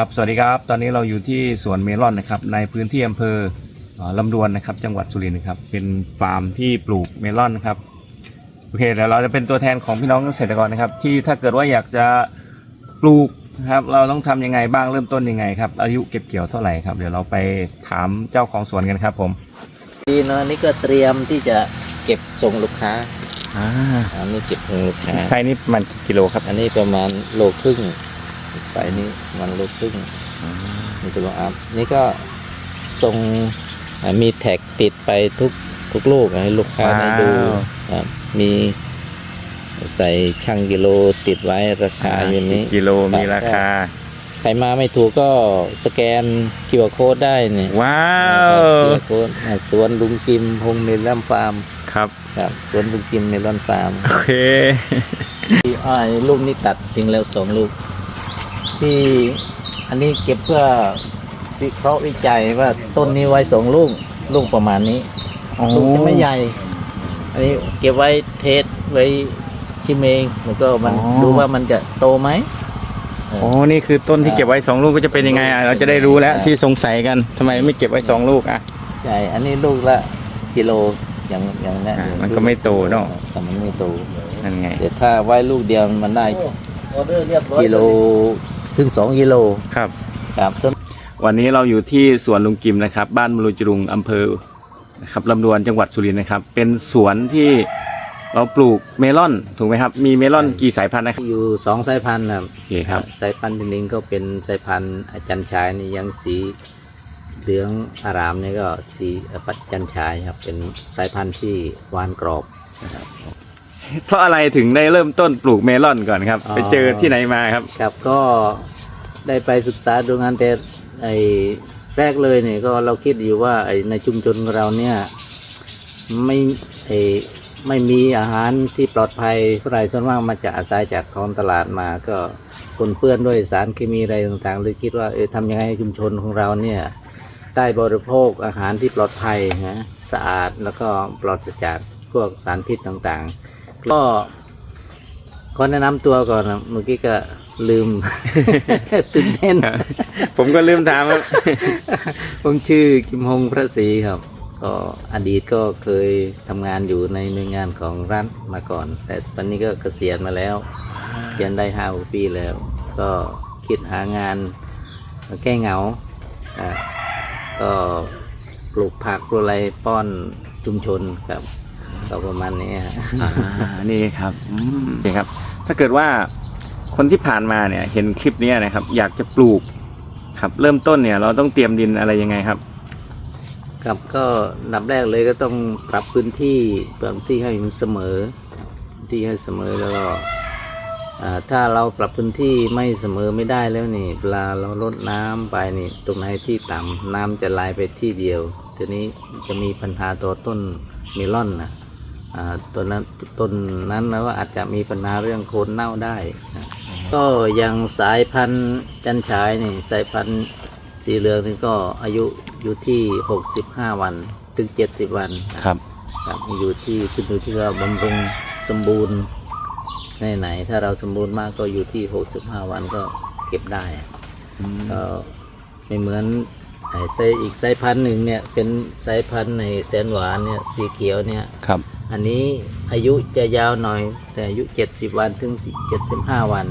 ครับสวัสดีครับตอนนี้เราอยู่ที่สวนเมลอนนะครับในพื้นที่อำเภอเอ่อลำดวนนะครับ จังหวัดสุรินทร์นะครับเป็นฟาร์มที่ปลูกเมลอนนะครับโอเคเดี๋ยวเราจะเป็นตัวแทนของพี่น้องเกษตรกรนะครับ ที่ถ้าเกิดว่าอยากจะปลูกนะครับเราต้องทำยังไงบ้างเริ่มต้นยังไงครับอายุเก็บเกี่ยวเท่าไหร่ครับเดี๋ยวเราไปถามเจ้าของสวนกันครับผมดีเนอะนี่ก็เตรียมที่จะเก็บส่งลูกค้าอ่าอันนี้เก็บส่งลูกค้าไซส์นี้ประมันกี่กิโลครับอันนี้ประมาณโลครึ่ง ไซส์นี้มันโลครึ่งมีตัวอัพนี่ก็ส่งอ่ามีแท็กติดไปทุกทุกลูกให้ลูกค้าได้ดูว้าวครับมีใส่ช่างกิโลติดไว้ราคาอยู่นี้กิโลมีราคา ใครมาไม่ถูกก็สแกน QR code ได้เนี่ยว้าว QR code อ่าสวนลุงกิมพงเมลัมฟาร์มครับครับสวนลุงกิมเมลอนฟาร์มโอเคที่อ้อยลูกนี้ตัดทิ้งแล้วสองลูก ที่อันนี้เก็บเพื่อวิเคราะห์วิจัยว่าต้นนี้ไว้สองลูกลูกประมาณนี้ลูกจะไม่ใหญ่ อันนี้เก็บไว้เทสไว้ชิมเองแล้วก็มันอ๋อ ดูว่ามันจะโตไหม โอ้นี่คือต้นที่เก็บไว้สองลูกก็จะเป็นยังไงอะเราจะได้รู้แล้วที่สงสัยกันทำไมไม่เก็บไว้สองลูกอะ ใช่ อันนี้ลูกละกิโลอย่างอย่างนั้นอ่ามันก็ไม่โตเนอะ แต่มันไม่โตนั่นไงเดี๋ยวถ้าไว้ลูกเดียวมันได้กิโล ถึงสองกิโลครับ ครับต้นวันนี้เราอยู่ที่สวนลุงกิมนะครับ บ้านมรูจรุงอำเภอนะครับลำดวนจังหวัดสุรินทร์นะครับ เป็นสวนที่เราปลูกเมลอนถูกไหมครับ มีเมลอนกี่สายพันธุ์นะครับ อยู่สองสายพันธุ์ครับโอเคครับ สายพันธุ์ที่หนึ่งก็เป็นสายพันธุ์อาจารย์ชายนี่ยังสีเหลืองอารามนี่ก็สีปัจจันชายครับเป็นสายพันธุ์ที่หวานกรอบนะครับ เพราะอะไรถึงได้เริ่มต้นปลูกเมลอนก่อนครับ อ๋อ ไปเจอที่ไหนมาครับ ครับก็ได้ไปศึกษาดูงานแต่ไอแรกเลยเนี่ยก็เราคิดอยู่ว่าไอในชุมชนของเราเนี่ยไม่ไอไม่มีอาหารที่ปลอดภัยเท่าไหร่ส่วนมากมาจากอาศัยจากท้องตลาดมา ก็ปนเปื้อนด้วยสารเคมีอะไรต่างๆเลยคิดว่าเออทำยังไงให้ชุมชนของเราเนี่ยได้บริโภคอาหารที่ปลอดภัยนะสะอาดแล้วก็ปลอดจากพวกสารพิษต่างๆ ก็ขอแนะนำตัวก่อนนะเมื่อกี้ก็ลืม ตื่นเต้น ผมก็ลืมถามครับ ผมชื่อกิมฮงพระศรีครับ ก็อดีตก็เคยทำงานอยู่ในหน่วยงานของรัฐมาก่อน แต่ตอนนี้ก็เกษียณมาแล้วเกษียณได้ห้าหกปีแล้ว ก็คิดหางานแก้เหงาอะก็ปลูกผักปลูกอะไรป้อนชุมชนครับ ก็ประมาณนี้ฮะอ่านี่ครับอืมโอเคครับ ถ้าเกิดว่าคนที่ผ่านมาเนี่ย เห็นคลิปเนี้ยนะครับ อยากจะปลูกครับ เริ่มต้นเนี่ยเราต้องเตรียมดินอะไรยังไงครับ ครับก็อันดับแรกเลยก็ต้องปรับพื้นที่ปรับพื้นที่ให้มันเสมอที่ให้เสมอแล้วก็อ่าถ้าเราปรับพื้นที่ไม่เสมอไม่ได้แล้วนี่เวลาเราลดน้ำไปนี่ตรงไหนที่ต่ำน้ำจะไหลไปที่เดียว ทีนี้จะมีปัญหาตัวต้นเมลอนนะอ่า ตัวนั้นต้นนั้นแล้วก็อาจจะมีปัญหาเรื่องโคนเน่าได้นะก็อย่างสายพันธุ์จันฉายนี่สายพันธุ์สีเหลืองนี่ก็อายุอยู่ที่ 65 วันถึง 70 วันครับครับอยู่ที่ขึ้นอยู่ที่เราบำรุงสมบูรณ์ในไหน ถ้าเราสมบูรณ์มากก็อยู่ที่ 65 วันก็เก็บได้ก็ไม่เหมือนไอ้ไซอีกสายพันธุ์หนึ่งเนี่ยเป็นสายพันธุ์ในแสนหวานเนี่ยสีเขียวเนี่ยครับ อันนี้อายุจะยาวหน่อย แต่อายุ 70 วันถึง 75 วัน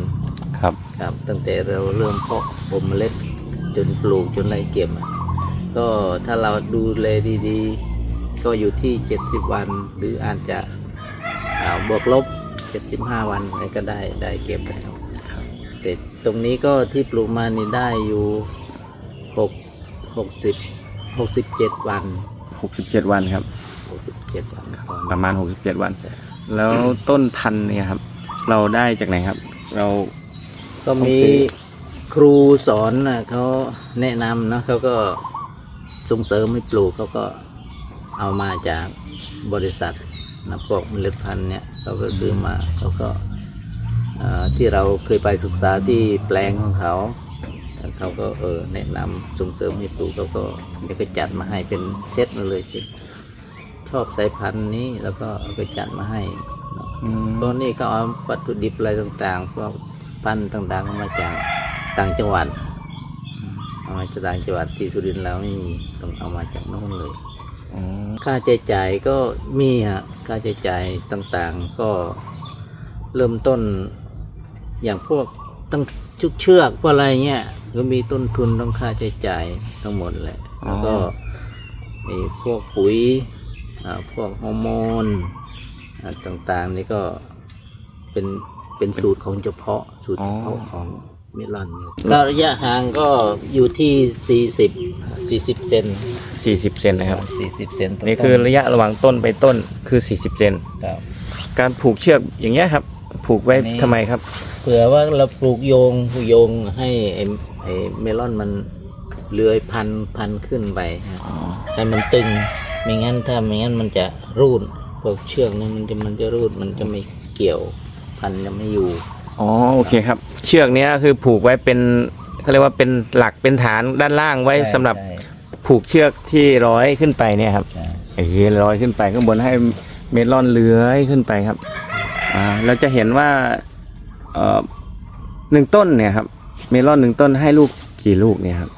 ครับครับ ตั้งแต่เราเริ่มเพาะบ่มเมล็ดจนปลูกจนได้เก็บอะก็ถ้าเราดูแลดีๆ ก็อยู่ที่ 70 วัน หรืออาจจะอ่าบวกลบ 75 วันอะไรก็ได้ได้เก็บแล้วแต่ตรงนี้ก็ที่ปลูกมานี่ได้อยู่6 60 67 วัน 67 วันครับ 67วันตอนประมาณ67วัน แล้วต้นพันธุ์เนี่ยครับ เราได้จากไหนครับ เราก็มีครูสอนนะเขาแนะนำเนอะเขาก็ส่งเสริมให้ปลูกเขาก็เอามาจากบริษัทนะพวกเมล็ดพันธุ์เนี่ยเขาก็ซื้อมาเขาก็ที่เราเคยไปศึกษาที่แปลงของเขา เขาก็เออแนะนำส่งเสริมให้ปลูกเขาก็เดี๋ยวก็จัดมาให้เป็นเซตมาเลย ชอบสายพันธุ์นี้แล้วก็เอาไปจัดมาให้เนอะอืมตัวนี้ก็เอาวัตถุดิบอะไรต่างๆพวกพันธุ์ต่างๆมาจากต่างจังหวัดเอามาจากต่างจังหวัดที่สุรินทร์แล้วไม่มีต้องเอามาจากโน่นเลยอ๋อค่าใช้จ่ายก็มีฮะค่าใช้จ่ายต่างๆ ก็เริ่มต้นอย่างพวกตั้งชุกเชือกพวกอะไรเงี้ยก็มีต้นทุนต้องค่าใช้จ่ายทั้งหมดแหละแล้วก็ไอ้พวกปุ๋ยอ่า พวกฮอร์โมนอ่าต่างๆนี่ก็เป็นเป็นสูตรของเฉพาะสูตรเฉพาะของเมลอนเนี่ยก็ระยะห่างก็อยู่ที่ 40 40 เซนสี่สิบเซนนะครับ 40 เซนต่นี่คือระยะระหว่างต้นไปต้นคือ 40 เซนครับการผูกเชือกอย่างเงี้ยครับ ผูกไว้อันนี้ทำไมครับ เผื่อว่าเราปลูกโยงปลูกโยงให้ไอ้ไอ้เมลอนมันเลื้อยพันพันขึ้นไปฮะให้มันตึง ไม่งั้นถ้าไม่งั้นมันจะรูดพวกเชือกนั้นมันจะมันจะรูดมันจะไม่เกี่ยวพันจะไม่อยู่ อ๋อโอเคครับ เชือกเนี้ยคือผูกไว้เป็นเขาเรียกว่าเป็นหลักเป็นฐานด้านล่างไว้สำหรับใช่ ผูกเชือกที่ร้อยขึ้นไปเนี่ยครับใช่ เออร้อยขึ้นไปข้างบนให้เมลอนเลื้อยขึ้นไปครับ อ่าเราจะเห็นว่าเอ่อหนึ่งต้นเนี่ยครับ เมลอนหนึ่งต้นให้ลูกกี่ลูกเนี่ยครับ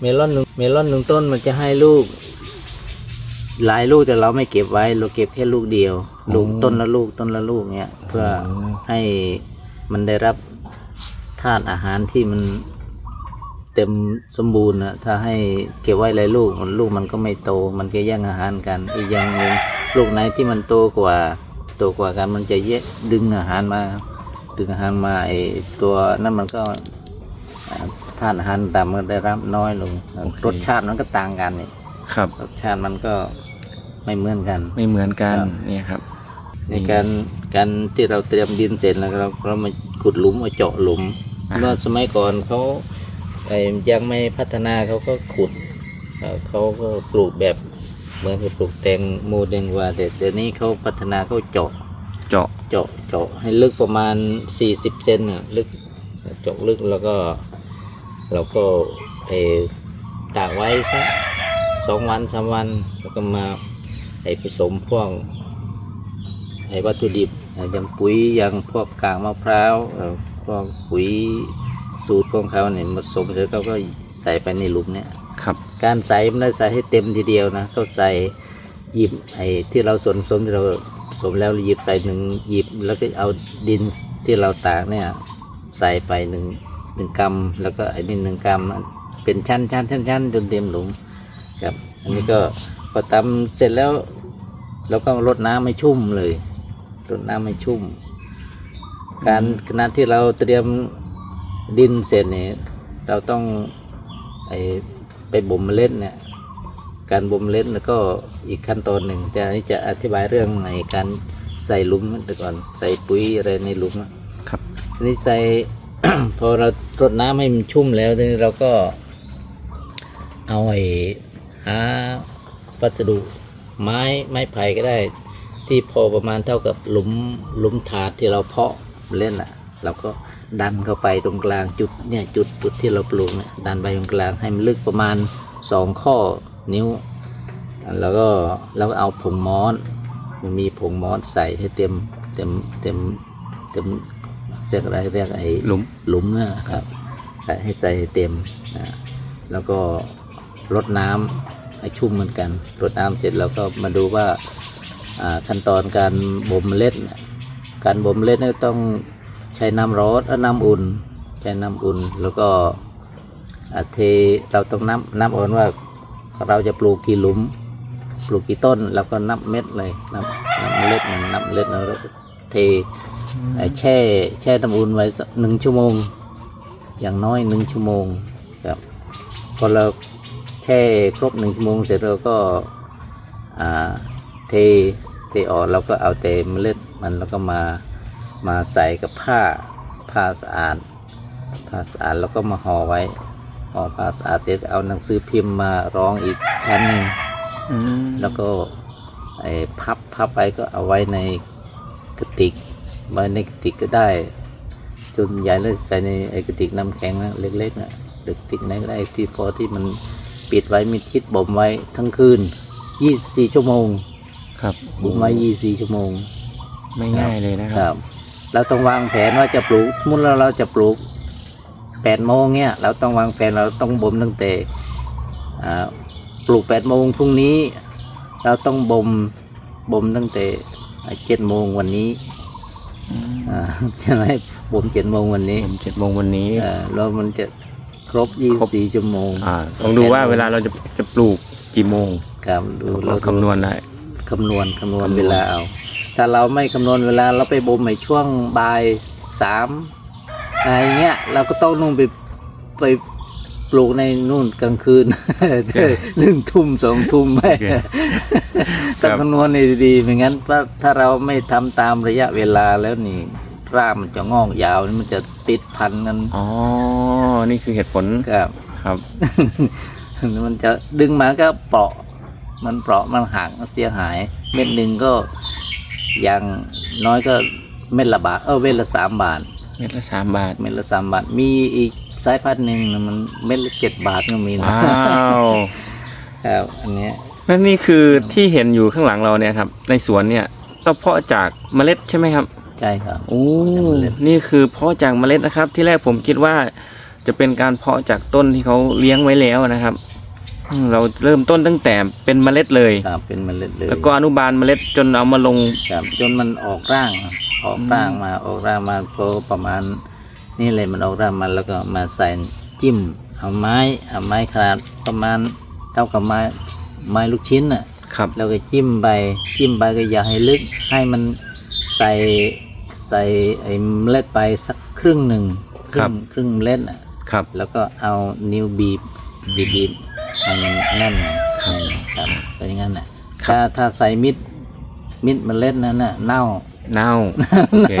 เมลอนหนึ่งเมลอนหนึ่งต้นมันจะให้ลูก หลายลูกแต่เราไม่เก็บไว้ เราเก็บแค่ลูกเดียว ลูกต้นละลูกต้นละลูกเนี้ยเพื่อให้มันได้รับธาตุอาหารที่มันเต็มสมบูรณ์นะถ้าให้เก็บไว้หลายลูกมันลูกมันก็ไม่โต มันก็แย่งอาหารกันอีกอย่างหนึ่งลูกไหนที่มันโตกว่าโตกว่ากันมันจะแยกดึงอาหารมา ดึงอาหารมาไอตัวนั่นมันก็อ่าธาตุอาหารต่ำมันได้รับน้อยลงโอเครสชาติมันก็ต่างกันนี่ ครับรสชาติมันก็ไม่เหมือนกัน ไม่เหมือนกันครับเนี่ยครับในการการที่เราเตรียมดินเสร็จแล้วเราเรามาขุดหลุมมาเจาะหลุมอ่าเมื่อสมัยก่อนเขาไอ้ยังไม่พัฒนาเขาก็ขุดเอ่อเขาก็ปลูกแบบเหมือนกับปลูกแตงโมแดงกว่าแต่เดี๋ยวนี้เขาพัฒนาเขาเจาะเจาะเจาะเจาะให้ลึกประมาณ 40เซนน่ะลึกเจาะลึกแล้วก็เราก็ไปตากไว้สัก สองวันสามวันแล้วก็มาไอผสมพวกไอวัตถุดิบอะอย่างปุ๋ยอย่างพวกกากมะพร้าวเอ่อพวกปุ๋ยสูตรของเขาเนี่ยผสมเสร็จเขาก็ใส่ไปในหลุมเนี่ยครับการใส่ไม่ได้ใส่ให้เต็มทีเดียวนะเขาใส่หยิบไอ้ที่เราส่วนผสมที่เราผสมแล้วหยิบใส่หนึ่งหยิบแล้วก็เอาดินที่เราตากเนี่ยใส่ไปหนึ่งหนึ่งกำแล้วก็ไอ้นี่หนึ่งกำเป็นชั้นชั้นชั้นชั้นจนเต็มหลุม ครับ อันนี้ก็พอตำเสร็จแล้วเราก็รดน้ำให้ชุ่มเลยรดน้ำให้ชุ่ม การขณะที่เราเตรียมดินเสร็จเนี่ยเราต้องไอไปบ่มเมล็ดเนี่ยการบ่มเมล็ดแล้วก็อีกขั้นตอนหนึ่ง แต่อันนี้จะอธิบายเรื่องในการใส่หลุมแต่ก่อนใส่ปุ๋ยอะไรในหลุมอะครับอันนี้ใส่พอเรารดน้ำให้มันชุ่มแล้วทีนี้เราก็เอาไอ้ หาวัสดุไม้ไม้ไผ่ก็ได้ ที่พอประมาณเท่ากับหลุมหลุมถาดที่เราเพาะเล่นอะ เราก็ดันเข้าไปตรงกลางจุดเนี่ยจุดจุดที่เราปลูกเนี่ยดันไปตรงกลางให้มันลึกประมาณสองข้อนิ้ว แล้วก็แล้วก็เอาผงมอสมันมีผงมอสใส่ให้เต็มเต็มเต็มเต็มเรียกอะไรเรียกไอ้หลุมหลุมนะครับใส่ให้ใจให้เต็มนะแล้วก็รดน้ำ ให้ชุ่มเหมือนกันรดน้ำเสร็จแล้วก็มาดูว่าอ่าขั้นตอนการบ่มเมล็ดเนี่ยการบ่มเมล็ดเนี่ยต้องใช้น้ำร้อนเอ้อน้ำอุ่น ใช้น้ำอุ่น แล้วก็อ่าเทเราต้องน้ำน้ำอุ่นว่าเราจะปลูกกี่หลุม ปลูกกี่ต้นแล้วก็นับเม็ดเลยนับนับเมล็ดมันนับเมล็ดแล้วก็เทไอ้แช่แช่น้ำอุ่นไว้สักหนึ่งชั่วโมง อย่างน้อยหนึ่งชั่วโมงครับพอเรา แช่ครบหนึ่งชั่วโมงเสร็จเราก็เทเทออกเราก็เอาแต่เมล็ดมันแล้วก็มามาใส่กับผ้าผ้าสะอาดผ้าสะอาดแล้วก็มาห่อไว้ห่อผ้าสะอาดเสร็จเอาหนังสือพิมพ์มารองอีกชั้นหนึ่งแล้วก็ไอ้พับพับไปก็เอาไว้ในกระติกไว้ในกระติกก็ได้จนใหญ่แล้วใส่ในไอ้กระติกน้ำแข็งนะเล็กๆนะกระติกไหนก็ได้ที่พอที่มัน ปิดไว้มีทิศบ่มไว้ทั้งคืน 24 ชั่วโมงครับบ่มไว้ 24 ชั่วโมงไม่ง่ายเลยนะคครับรับเราต้องวางแผนว่าจะปลูกสมมุติเราเราจะปลูกแปดโมงเนี่ย เราต้องวางแผนเราต้องบ่มตั้งแต่อ่าปลูกแปดโมงพรุ่งนี้ เราต้องบ่มบ่มตั้งแต่เจ็ดโมงวันนี้อ่าใช่ไหมบ่มเจ็ดโมงวันนี้เจ็ดโมงวันนี้ เออแล้วมันจะค รบยี่ครบสี่ชั่วโมงอ่าต้องดูว่าเวลาเราจะจะปลูกกี่โมงครับดูเราดูคำนวณได้คำนวณคำนวณคำนวณเวลาเอา ถ้าเราไม่คำนวณเวลาเราไปบ่มในช่วงบ่ายสามอะไรเงี้ยเราก็ต้องนู่นไปไปปลูกในนู่นกลางคืนหนึ่งทุ่มสองทุ่มไม่ต้องคำนวณให้ดีๆไม่งั้นถ้าถ้าเราไม่ทำตามระยะเวลาแล้วนี่ รากมันจะงอกยาวมันจะติดพันกันอ๋อ นี่คือเหตุผลครับครับ มันจะดึงมาก็เปราะ มันเปราะมันหักมันเสียหาย เม็ดหนึ่งก็อย่างน้อยก็เม็ดละบาทเออเม็ดละสามบาท เม็ดละสามบาท เม็ดละสามบาท มีอีกสายพันธุ์หนึ่งน่ะมันเม็ดละเจ็ดบาทก็มีนะว้าวครับอันเนี้ยและนี่คือที่เห็นอยู่ข้างหลังเราเนี่ยครับ ในสวนเนี่ยก็เพาะจากเมล็ดใช่ไหมครับ ใช่ครับโอ้จากเมล็ดนี่คือเพาะจากเมล็ดนะครับ ที่แรกผมคิดว่าจะเป็นการเพาะจากต้นที่เขาเลี้ยงไว้แล้วนะครับอืมเราเริ่มต้นตั้งแต่เป็นเมล็ดเลยครับเป็นเมล็ดเลย แล้วก็อนุบาลเมล็ดจนเอามาลงครับจนมันออกร่างออกร่างมาออกร่างมาพอประมาณ นี่เลยมันออกร่างมาแล้วก็มาใส่จิ้มเอาไม้เอาไม้ขนาดประมาณเท่ากับไม้ไม้ลูกชิ้นน่ะครับแล้วก็จิ้มไปจิ้มไปก็อย่าให้ลึกให้มันใส่ ใส่ไอ้เมล็ดไปสักครึ่งหนึ่งครึ่งครึ่งเมล็ดน่ะครับ แล้วก็เอานิ้วบีบบีบบีบให้มันแน่นครับครับเป็นอย่างนั้นน่ะถ้าถ้าใส่มิดมิดเมล็ดนั้นน่ะเน่าเน่าโอเค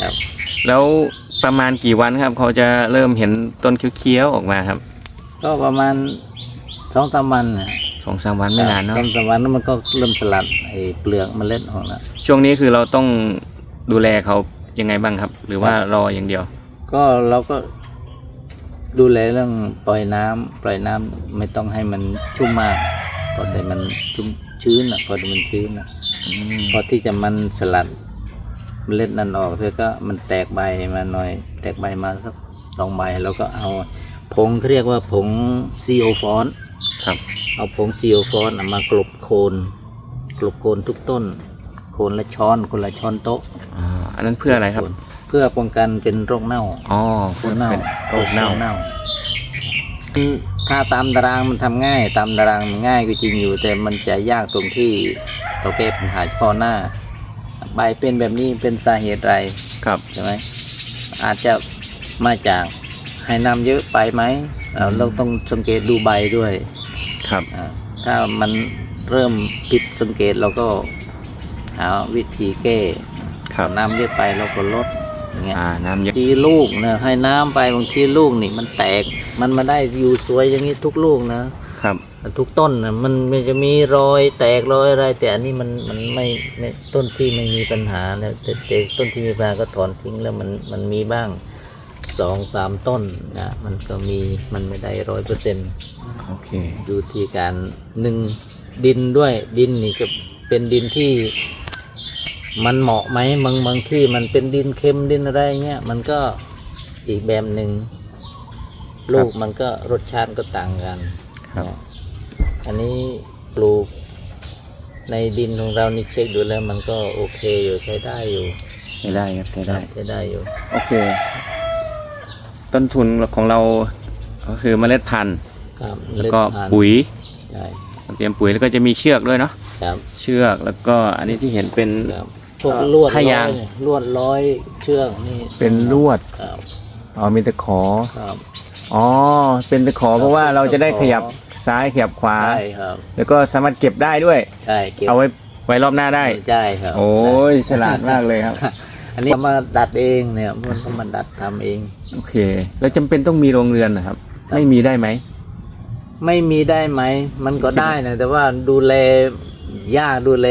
ครับ แล้วประมาณกี่วันครับ เขาจะเริ่มเห็นต้นเขียวๆออกมาครับ ก็ประมาณสองสามวันน่ะส องสามวันไม่นานเนาะสองสามวันแล้วมันก็เริ่มสลัดไอ้เปลือกเมล็ดออกแล้วช่วงนี้คือเราต้องดูแลเขายังไงบ้างครับ หรือว่ารออย่างเดียว ก็เราก็ดูแลเรื่องปล่อยน้ำปล่อยน้ำไม่ต้องให้มันชุ่มมากพอแต่มันชุ่มชื้นอะพอแต่มันชื้นอะพอที่จะมันสลัดเมล็ดนั้นออกเธอก็มันแตกใบมาหน่อย แตกใบมาสักสองใบแล้วก็เอาผงเขาเรียกว่าผงซีโอฟอน ครับ เอาผงซีโอฟอนมากลบโคนกลบโคนทุกต้น โคนละช้อนคนละช้อนโต๊ะอ่าอันนั้นเพื่ออะไรครับ เพื่อป้องกันเป็นโรคเน่าอ๋อโรคเน่าเป็นโรคเน่าคือถ้าตามตารางมันทำง่าย ตามตารางมันง่ายก็จริงอยู่ แต่มันจะยากตรงที่เราแก้ปัญหาเฉพาะหน้า ใบเป็นแบบนี้เป็นสาเหตุอะไรครับใช่ไหมอาจจะมาจากให้น้ำเยอะไปไหมเราเราต้องสังเกตดูใบด้วย ครับอ่าถ้ามันเริ่มผิดสังเกตเราก็หาวิธีแก้ครับน้ำเยอะไปเราก็ลดอย่างเงี้ยอ่าน้ำเยอะทีลูกเนี่ยให้น้ำไปบางทีลูกนี่มันแตกมันมาได้อยู่สวยอย่างนี้ทุกลูกนะครับ ทุกต้นนะมันมันจะมีรอยแตกรอยอะไร แต่อันนี้มันมันไม่ไม่ต้นที่ไม่มีปัญหาแล้วแต่แต่ต้นที่มีปัญหาก็ถอนทิ้งแล้วมันมันมีบ้าง สองสามต้นนะมันก็มีมันไม่ได้ร้อยเปอร์เซ็นต์โอเคดูที่การหนึ่งดินด้วยดินนี่ก็เป็นดินที่มันเหมาะไหมบางบางที่มันเป็นดินเค็มดินอะไรเงี้ยมันก็อีกแบบหนึ่งลูกมันก็รสชาติก็ต่างกันครับนะอันนี้ปลูกในดินของเรานี่เช็คดูแล้วมันก็โอเคอยู่ใช้ได้อยู่ใช้ได้ครับใช้ได้ใช้ได้อยู่ โอเค ต้นทุนของเราก็คือเมล็ดพันธุ์ครับแล้วก็เล็ดพันธุ์ปุ๋ยใช่เตรียมปุ๋ยแล้วก็จะมีเชือกด้วยเนาะครับเชือกแล้วก็อันนี้ที่เห็นเป็น ครับพวกลวดผ้ายางร้อเนี่ยลวดร้อยเชือกนี่เป็นลวดครับอ๋อมีตะขอครับ อ๋อเป็นตะขอเพราะว่าเราจะได้ขยับซ้ายขยับขวา ใช่ครับ แล้วก็สามารถเก็บได้ด้วย ใช่เก็บเอาไว้ไว้รอบหน้าได้ ใช่ครับโอ้ยฉลาดมากเลยครับ อันนี้มาดัดเองเนี่ยมันก็มาดัดทำเอง โอเค แล้วจำเป็นต้องมีโรงเรือนนะครับ ไม่มีได้ไหม ไม่มีได้ไหม มันก็ได้นะแต่ว่าดูแลยากดูแล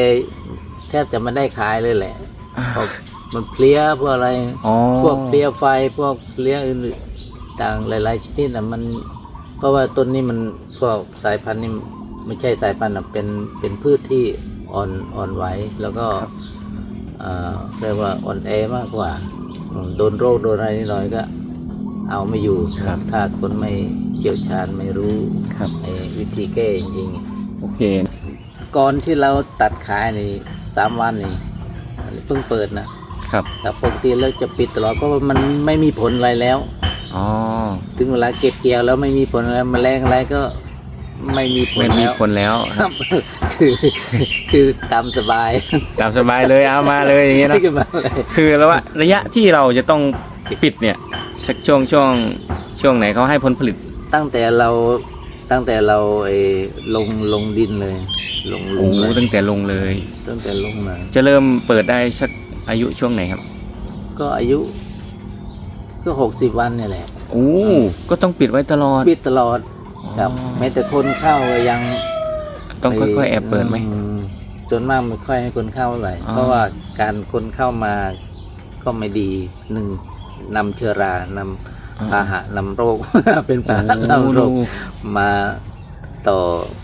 แทบจะไม่ได้ขายเลยแหละอ่าเพราะมันเพลี้ยพวกอะไรอ๋อพวกเพลี้ยไฟพวกเพลี้ยอื่นๆต่างหลาย ๆ ชนิดนะมัน เพราะว่าต้นนี้มันพวกสายพันธุ์นี่ไม่ใช่สายพันธุ์นะเป็นเป็นพืชที่อ่อนอ่อนไหวแล้วก็ เอ่อเรียกว่าอ่อนแอมากกว่าอืมโดนโรคโดนอะไรนิดหน่อยก็เอาไม่อยู่ครับถ้าคนไม่เชี่ยวชาญไม่รู้ครับไอ้วิธีแก้จริงโอเคๆก่อนที่เราตัดขายนี่สามวันนี่อันนี้เพิ่งเปิดนะครับแต่ปกติแล้วจะปิดตลอดเพราะว่ามันไม่มีผลอะไรแล้วอ๋อถึงเวลาเก็บเกี่ยวแล้วไม่มีผลอะไรแมลงอะไรก็ไม่มีผลไม่มีแล้วคนแล้วครับ คือคือตามสบายตามสบายเลยเอามาเลยอย่างเงี้ยนะขึ้นมาเลยคือแล้วว่าระยะที่เราจะต้องปิดเนี่ยสักช่วงช่วงช่วงไหนเขาให้ผลผลิต ตั้งแต่เราตั้งแต่เราไอ้ลงลงดินเลย ลงลโอ้งโหเลยตั้งแต่ลงเลย ตั้งแต่ลงมาจะเริ่มเปิดได้สักอายุช่วงไหนครับก็อายุ ก็หกสิบวันเนี่ยแหละ โอ้ก็ต้องปิดไว้ตลอดปิดตลอดครับอ๋อแม้แต่คนเข้าก็ยัง ต้องค่อยๆแอบเปิดไหมมจนมากไม่ค่อยให้คนเข้าเท่าไหร่อ๋อ เพราะว่าการคนเข้ามาก็ไม่ดีหนึ่งนำเชื้อรานำพาหะนำโรค เป็นพาหะนำโรคมาต่อ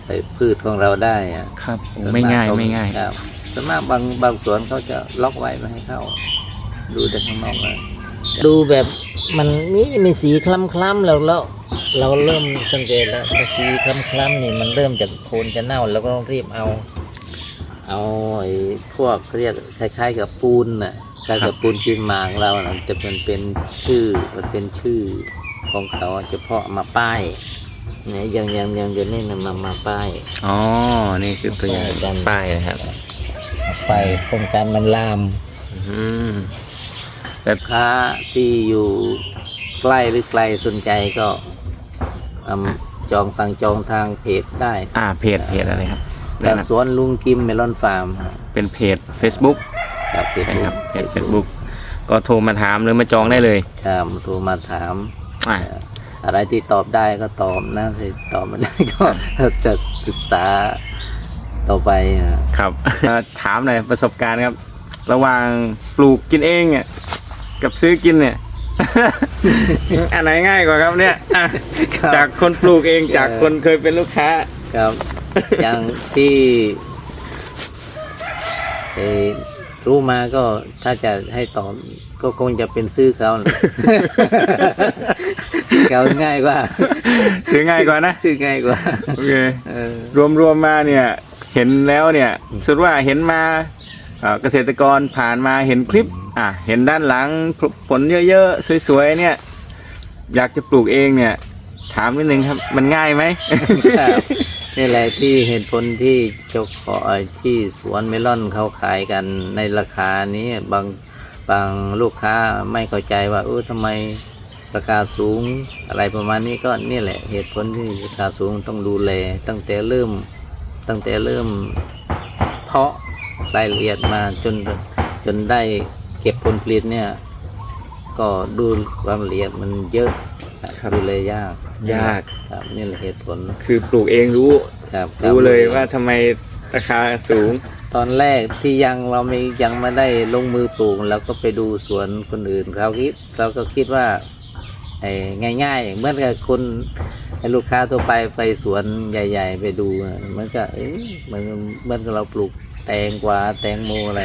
ไอ้พืชของเราได้อะครับโอ้ไม่ง่ายไม่ง่าย ครับส่วนมากบางบางสวนเขาจะล็อกไว้ไม่ให้เข้า ดูแต่ข้างนอกเลยดูแบบ มันมีมีสีคล้ำๆแล้วแล้วเราเริ่มสังเกตแล้วไอ้สีคล้ำๆนี่มันเริ่มจากโคนจะเน่าแล้วก็ต้องรีบเอา เอาไอ้พวกเขาเรียกคล้ายๆ กับปูนน่ะคล้ายกับปูนกินหมากเราน่ะจะเป็นเป็นชื่อมันเป็นชื่อของเขาเฉพาะมาป้ายเนี่ยอย่างอย่างอย่างเดี๋ยวนี้นะมามาป้ายอ๋อนี่คือตัวอย่างกันป้ายนะครับ ไปโครงการมันลาม อืม ค้าที่อยู่ใกล้หรือไกลสนใจก็อืมจองสั่งจองทางเพจได้อ่าเพจเพจอะไรครับแต่สวนลุงกิมเมลอนฟาร์มเป็นเพจ Facebook ครับเพจใช่ครับเพจ Facebook ก็โทรมาถามหรือมาจองได้เลยครับโทรมาถามอ่าอะไรที่ตอบได้ก็ตอบนะที่ตอบไม่ได้ก็จะศึกษาต่อไปอะครับถามหน่อยประสบการณ์ครับ ระหว่างปลูกกินเองเนี่ย กับซื้อกินเนี่ย อันไหนง่ายกว่าครับเนี่ยอะครับ จากคนปลูกเองจากคนเคยเป็นลูกค้า ครับ อย่างที่เอ่อรู้มาก็ถ้าจะให้ตอบก็คงจะเป็นซื้อเขาน่ะซื้อเขาง่ายกว่าซื้อง่ายกว่านะซื้อง่ายกว่าโอเคเออรวมรวมมาเนี่ย เห็นแล้วเนี่ยสุดว่าเห็นมาเอ่อเกษตรกรผ่านมาเห็นคลิป อะเห็นด้านหลังผลเยอะๆสวยๆเนี่ย อยากจะปลูกเองเนี่ย ถามนิดนึงครับ มันง่ายไหมนี่แหละที่เหตุผลที่เจ้าของที่สวนเมลอนเขาขายกันในราคานี้บางบางลูกค้าไม่เข้าใจว่าเออทำไมราคาสูงอะไรประมาณนี้ก็นี่แหละเหตุผลที่ราคาสูงต้องดูแล ตั้งแต่เริ่มตั้งแต่เริ่มเพาะรายละเอียดมาจนจนได้ เก็บผลผลิตเนี่ย ก็ดูความละเอียดมันเยอะครับครับดูแลยากยาก ครับนี่แหละเหตุผลคือปลูกเองรู้ครับรู้เลยว่าทำไมราคาสูง ตอนแรกที่ยังเราไม่ยังไม่ได้ลงมือปลูกเราก็ไปดูสวนคนอื่นเราคิดเราก็คิดว่าไอ้ง่ายๆเหมือนกับคนไอ้ลูกค้าทั่วไปไปสวนใหญ่ ๆ ไปดูอะมันก็เอ๊ะเหมือนเหมือนกับเราปลูกแตงกวาแตงโมอะไร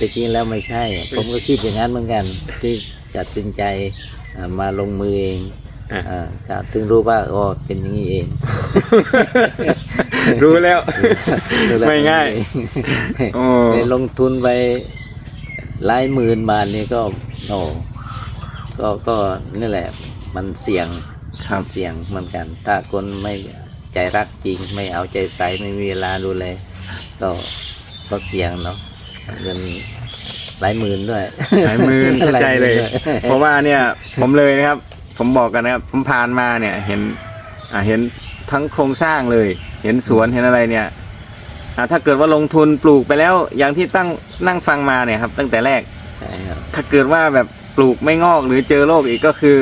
แต่จริงแล้วไม่ใช่ ผมก็คิดอย่างนั้นเหมือนกันที่ตัดสินใจอ่ามาลงมือเองอะอ่าครับถึงรู้ว่าอ๋อเป็นอย่างนี้เอง รู้แล้วรู้แล้วไม่ง่ายโอ้ไปลงทุนไปหลายหมื่นบาทนี่ก็โอ้ก็ก็นี่แหละ มันเสี่ยงครับเสี่ยงเหมือนกัน ถ้าคนไม่ใจรักจริง ไม่เอาใจใส่ไม่มีเวลาดูแลก็ก็เสี่ยงเนาะ เงินหลายหมื่นด้วย หลายหมื่นเข้าใจเลยหาหมื่นด้วยเพราะว่าเนี่ยผมเลยนะครับ ผมบอกกันนะครับผมผ่านมาเนี่ย เห็นอ่าเห็นทั้งโครงสร้างเลย เห็นสวนเห็นอะไรเนี่ยอ่าถ้าเกิดว่าลงทุนปลูกไปแล้วอย่างที่ตั้งนั่งฟังมาเนี่ยครับ ตั้งแต่แรกใช่ครับถ้าเกิดว่าแบบปลูกไม่งอกหรือเจอโรคอีกก็คือ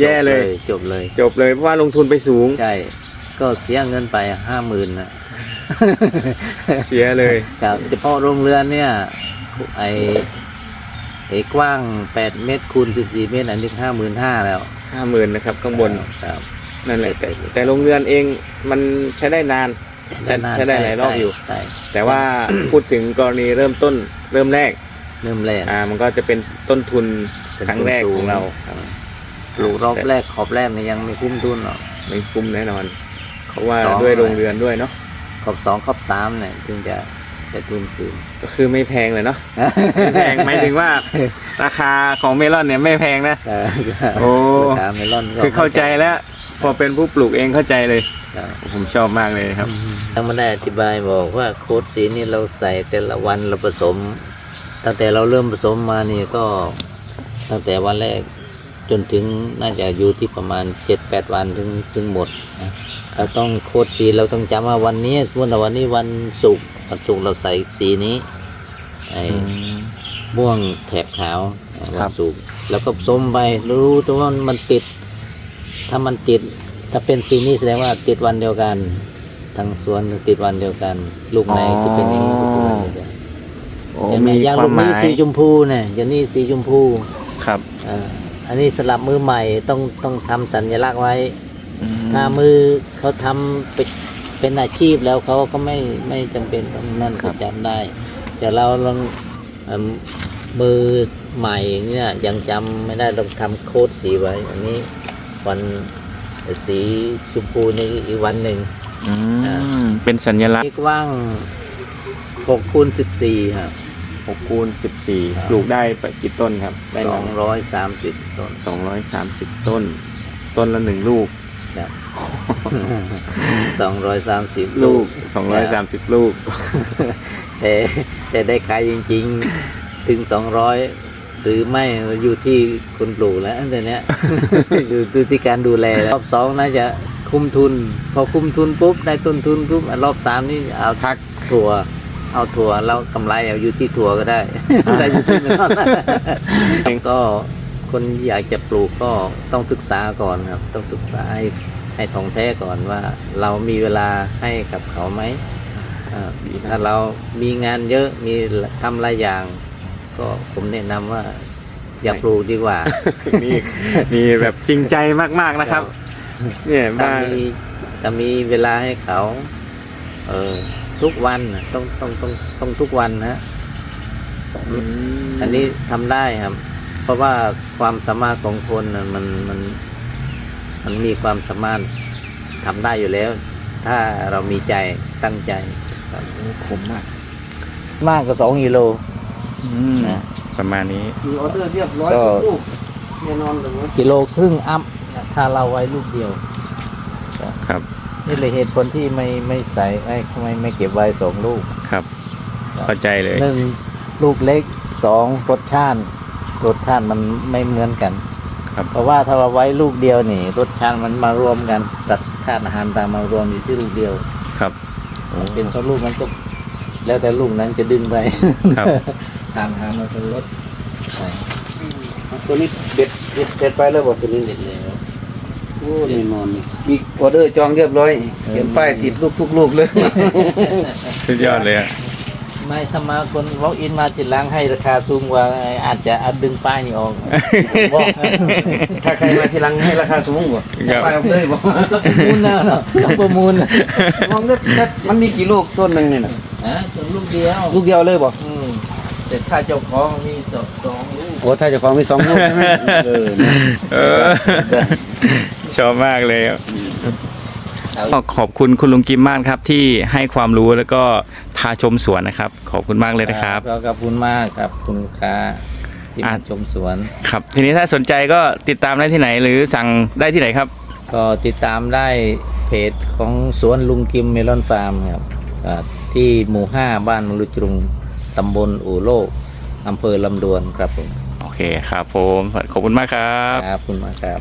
แย่เลยจบเลย จบเลยเพราะว่าลงทุนไปสูงใช่ก็เสียเงินไปห้าหมื่นนะ เสียเลยครับเฉพาะโรงเรือนเนี่ยไอไอกว้างแปดเมตรคูณสิบสี่เมตรอันนี้ห้าหมื่นห้าแล้วห้าหมื่นนะครับข้างบนครับนั่นแหละแต่แต่โรงเรือนเองมันใช้ได้นานใช้ใช้ได้หลายรอบอยู่ใช่แต่ว่าพูดถึงกรณีเริ่มต้นเริ่มแรก เริ่มแรกอ่ามันก็จะเป็นต้นทุนครั้งแรกสูของเราครับปลูกรอบแรกขอบแรกเนี่ยยังไม่คุ้มทุนหรอกไม่คุ้มแน่นอนเพราะว่าสองด้วยโรงเรือนด้วยเนาะ ขอบสองขอบสามเนี่ยถึงจะจะทุนคืน ก็คือไม่แพงเลยเนาะ ไม่แพงหมายถึงว่า ราคาของเมลอนเนี่ยไม่แพงนะ เออโอ้ราคาเมลอนก็คือเข้าใจแล้ว พอเป็นผู้ปลูกเองเข้าใจเลย ครับผมชอบมากเลยครับยังไม่ได้อธิบายบอกว่าโค้ดสีนี่เราใส่แต่ละวันเราผสม ตั้งแต่เราเริ่มผสมมานี่ก็ ตั้งแต่วันแรกจนถึงน่าจะอยู่ที่ประมาณเจ็ดแปดวันถึงถึงหมดนะ เราต้องโค้ดสีเราต้องจำว่าวันนี้สมมติว่าวันนี้วันศุกร์วันศุกร์เราใส่สีนี้ไอ้ม่วงแถบขาวอ่าครัวับนศุกร์แล้วก็ผสมไปรู้ตัวว่ามันติด ถ้ามันติด ถ้าเป็นสีนี้แสดงว่าติดวันเดียวกันทั้งสวนติดวันเดียวกัน ลูกไหนที่เป็นอย่างนี้ก็ติดวันเดียวกันโอ้เห็นไหมมีอย่างคลูวามกหนี้มายสีชมพูเนี่ยอย่างนี้สีชมพูครับอ่าอันนี้สลับมือใหม่ต้องต้องทำสัญลักษณ์ไว้อืม ถ้ามือเขาทำเป็นเป็นอาชีพแล้วเขาก็ไม่ไม่จำเป็นต้องนั่นก็จำได้ แต่เราลองเอิ่มมือใหม่เนี่ยยังจำไม่ได้ต้องทำโค้ดสีไว้อันนี้วันสีชมพูนี่อีกวันหนึ่งอืมเป็นสัญลักษณ์ที่กว้าง6คูณ14ครับ6คูณครับ14ปลูกได้ไปกี่ต้นครับได้มา230ต้น230ต้น ต้นละหนึ่งลูก ครับ230ลูกครับ230ลูก แต่แต่ได้ขายจริง ๆ ถึง200หรือไม่อยู่ที่คนปลูกแล้วแต่เนี้ยอยู่อยู่ที่การดูแลแล้วรอบสองน่าจะคุ้มทุน พอคุ้มทุนปุ๊บได้ต้นทุนปุ๊บอะรอบสามนี่เอาพักถั่วเอาถั่วแล้วกำไรเอาอยู่ที่ถั่วก็ได้ได้อยู่ที่นั่นก็ คนอยากจะปลูกก็ต้องศึกษาก่อนครับ ต้องศึกษาให้ให้ท่องแท้ก่อนว่า เรามีเวลาให้กับเขาไหมอ่าถ้าเรามีงานเยอะมีทำหลายอย่าง ก็ผมแนะนำว่าอย่าปลูกดีกว่ามีมีแบบจริงใจมากๆนะครับ เนี่ยถ้าบ้านมีถ้ามีเวลาให้เขา เออทุกวันน่ะต้องต้องต้องต้องทุกวันนะอืมอันนี้ทำได้ครับ เพราะว่าความสามารถของคนน่ะมันมันมันมีความสามารถทำได้อยู่แล้ว ถ้าเรามีใจตั้งใจครับขมมาก มากกว่าสองกิโลอืมนะประมาณนี้มีออเดอร์เรียบร้อยก็ทุกลูกแน่นอนเลยกิโลครึ่งอัพถ้าเราไว้ลูกเดียว ครับนี่เลยเหตุผลที่ไม่ไม่ใส่ไอ้ไม่ไม่เก็บไว้สองลูกครับเข้าใจเลยหนึ่งลูกเล็กสองรสชาติ รสชาติมันไม่เหมือนกัน ครับ เพราะว่าถ้าเราไว้ลูกเดียวนี่ รสชาติมันมารวมกันตัดธาตุอาหารตามมารวมอยู่ที่ลูกเดียวครับมันเป็นสองลูกมันก็แล้วแต่ลูกนั้นจะดึงไปครับ ทางหามันเป็นรสใส่ตัวนี้เด็ดเด็ดเด็ดไปแล้วบอกตัวนี้เด็ดแล้วโอ้แน่นอนนี่มีออเดอร์จองเรียบร้อยเขียนป้ายติดลูกทุกลูกเลย สุดยอดเลยอะ ไม่ถ้ามาคนวอล์กอินมาติดล้างให้ราคาสูงกว่าอาจจะเอาดึงป้ายนี่ออกผมบอกถ้าใครมาทีหลังให้ราคาสูงกว่าครับป้ายเอาเลยบอกประมูลนะเนาะประมูลนะมองเล็กๆมันมีกี่ลูกต้นหนึ่งเนี่ยนะฮะส่วนลูกเดียวลูกเดียวเลยบอกอืมแต่ถ้าเจ้าของมีสองสองลูกโอ้ถ้าเจ้าของมีสองลูกใช่ไหมเออเนี่ยเออ ชอบมากเลยอะก็ขอบคุณคุณลุงกิมมากครับที่ให้ความรู้แล้วก็ พาชมสวนนะครับ ขอบคุณมากเลยนะครับก็ขอบคุณมากครับคุณลูกค้าที่อะมาชมสวน ครับ ทีนี้ถ้าสนใจก็ติดตามได้ที่ไหนหรือสั่งได้ที่ไหนครับ ก็ติดตามได้เพจของสวนลุงกิมเมลอนฟาร์มครับอ่าที่หมู่5บ้านมลุจรุงตำบลอู่โลกอำเภอลำดวนครับผมโอเคครับผม ขอบคุณมากครับ ครับขอบคุณมากครับ